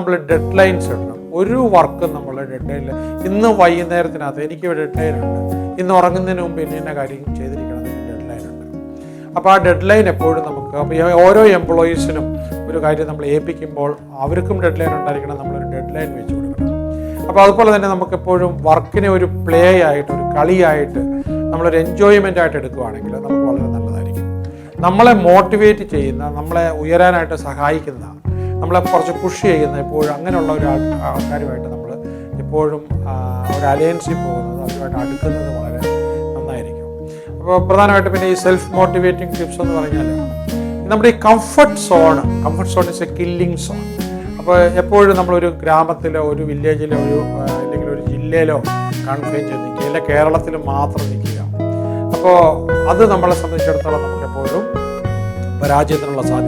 നമ്മൾ dead lines ഇടണം ഒരു വർക്ക് നമ്മൾ ഡെഡ് ലൈനിൽ ഇന്ന് വൈകുന്നേരത്തിനകത്ത് എനിക്ക് ഡെഡ് ലൈൻ ഉണ്ട്. ഇന്ന് ഉറങ്ങുന്നതിന് മുമ്പ് ഇന്ന കാര്യം ചെയ്തിരിക്കണം ഡെഡ് ലൈൻ ഉണ്ട്. അപ്പോൾ ആ ഡെഡ് ലൈൻ എപ്പോഴും നമുക്ക് അപ്പോൾ ഓരോ എംപ്ലോയീസിനും ഒരു കാര്യം നമ്മൾ ഏൽപ്പിക്കുമ്പോൾ അവർക്കും ഡെഡ് ലൈൻ ഉണ്ടായിരിക്കണം നമ്മളൊരു ഡെഡ് ലൈൻ വെച്ച് കൊടുക്കണം. അപ്പോൾ അതുപോലെ തന്നെ നമുക്കെപ്പോഴും വർക്കിനെ ഒരു പ്ലേ ആയിട്ട് ഒരു കളിയായിട്ട് നമ്മളൊരു എൻജോയ്മെന്റ് ആയിട്ട് എടുക്കുകയാണെങ്കിൽ നമുക്ക് വളരെ നല്ലതായിരിക്കും. നമ്മളെ മോട്ടിവേറ്റ് ചെയ്യുന്ന നമ്മളെ ഉയരാനായിട്ട് സഹായിക്കുന്ന നമ്മളെ കുറച്ച് പുഷ് ചെയ്യുന്ന എപ്പോഴും അങ്ങനെയുള്ള ഒരു ആൾക്കാരുമായിട്ട് നമ്മൾ എപ്പോഴും ഒരു അലയൻസിൽ പോകുന്നത് അവരുമായിട്ട് അടുക്കുന്നത് വളരെ നന്നായിരിക്കും. അപ്പോൾ പ്രധാനമായിട്ടും പിന്നെ ഈ സെൽഫ് മോട്ടിവേറ്റിംഗ് ടിപ്സ് എന്ന് പറഞ്ഞാൽ നമ്മുടെ ഈ comfort zone comfort zone is a killing zone അപ്പോൾ എപ്പോഴും നമ്മളൊരു ഗ്രാമത്തിലോ ഒരു വില്ലേജിലോ ഒരു അല്ലെങ്കിൽ ഒരു ജില്ലയിലോ കൺഫൈൻ ചെയ്ത് നിൽക്കുക. അല്ലെങ്കിൽ കേരളത്തിൽ മാത്രം നിൽക്കുക. അപ്പോൾ അത് നമ്മളെ സംബന്ധിച്ചിടത്തോളം നമുക്ക് എപ്പോഴും പരാജയത്തിനുള്ള സാധ്യത